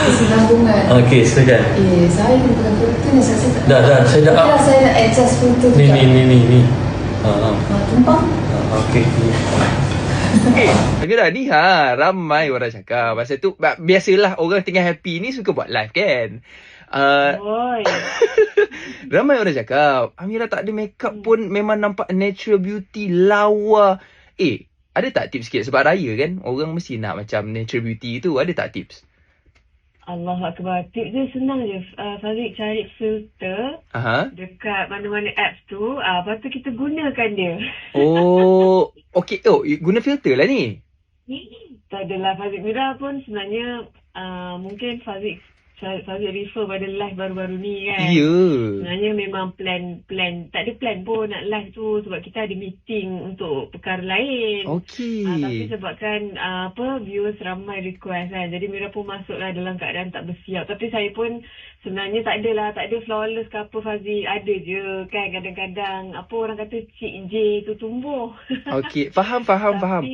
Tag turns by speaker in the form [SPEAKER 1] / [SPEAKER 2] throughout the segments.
[SPEAKER 1] Kesinambungan.
[SPEAKER 2] Okey, silakan.
[SPEAKER 1] Eh, saya bukan filter ni. Saya, saya tak-
[SPEAKER 2] Dah, dah, saya dah
[SPEAKER 1] saya nak adjust filter tu.
[SPEAKER 2] Ni, ni, ni, ni, ni. Ha, ha.
[SPEAKER 1] Ah, tumpang.
[SPEAKER 2] Ha, Okey.
[SPEAKER 3] Eh, dengar dah ni ha, ramai orang cakap. Pasal tu, biasalah orang tengah happy ni suka buat live kan. Uh,
[SPEAKER 4] Oi.
[SPEAKER 3] ramai orang cakap, Amira tak ada makeup pun memang nampak natural beauty, lawa. Eh, ada tak tips sikit? Sebab raya kan, orang mesti nak macam natural beauty tu. Ada tak tips?
[SPEAKER 4] Allah Akbar. Tip dia senang je. Uh, Fazik cari filter
[SPEAKER 3] Aha.
[SPEAKER 4] dekat mana-mana apps tu. Uh, lepas tu kita gunakan dia.
[SPEAKER 3] Oh, okey. Oh, guna filter lah ni.
[SPEAKER 4] Tak adalah Fazik Mira pun sebenarnya uh, mungkin Fazik Fazik refer pada live baru-baru ni kan.
[SPEAKER 3] Ya.
[SPEAKER 4] Sebenarnya memang plan plan tak ada plan pun nak live tu sebab kita ada meeting untuk perkara lain.
[SPEAKER 3] Okey.
[SPEAKER 4] Ah, tapi sebabkan ah, apa viewers ramai request kan. Jadi Mira pun masuklah dalam keadaan tak bersiap. Tapi saya pun sebenarnya tak adalah, tak ada flawless ke apa Fazi. Ada je kan kadang-kadang apa orang kata Cik J tu tumbuh.
[SPEAKER 3] Okey, faham, faham, faham.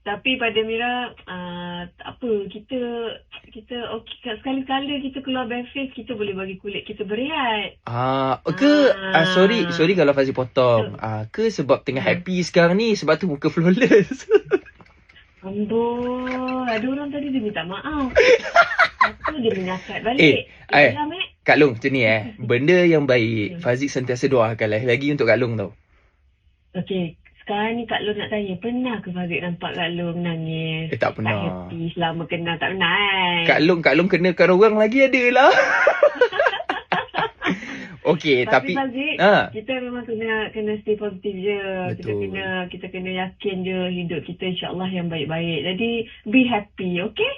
[SPEAKER 4] Tapi, pada Mira uh, tak apa kita kita okey sekali-kala kita keluar bare face kita boleh bagi kulit kita berehat.
[SPEAKER 3] Ah, ke ah,
[SPEAKER 4] Ah.
[SPEAKER 3] sorry, sorry kalau Fazil potong. Ah, ke sebab tengah
[SPEAKER 4] Hmm.
[SPEAKER 3] happy sekarang ni sebab tu muka flawless.
[SPEAKER 4] Amboi, ada orang tadi dia minta maaf. Apa dia menyakat balik?
[SPEAKER 3] Eh, eh.
[SPEAKER 4] Yelah, Mek.
[SPEAKER 3] Kak Long macam ni eh. Benda yang baik Fazik sentiasa doakan lah. Lagi untuk Kak Long tau.
[SPEAKER 4] Okey, sekarang ni Kak Long nak tanya, pernah ke Fazik nampak Kak Long nangis?
[SPEAKER 3] Eh, tak pernah.
[SPEAKER 4] Tak happy selama kenal, tak pernah kan?
[SPEAKER 3] Kak Long, Kak Long kenakan orang lagi ada lah. Okey,
[SPEAKER 4] tapi,
[SPEAKER 3] tapi,
[SPEAKER 4] Fazik,
[SPEAKER 3] Ah.
[SPEAKER 4] kita memang kena kena stay positif je. Kita
[SPEAKER 3] Betul.
[SPEAKER 4] kena kita kena yakin je hidup kita insya-Allah yang baik-baik. Jadi be happy, okey?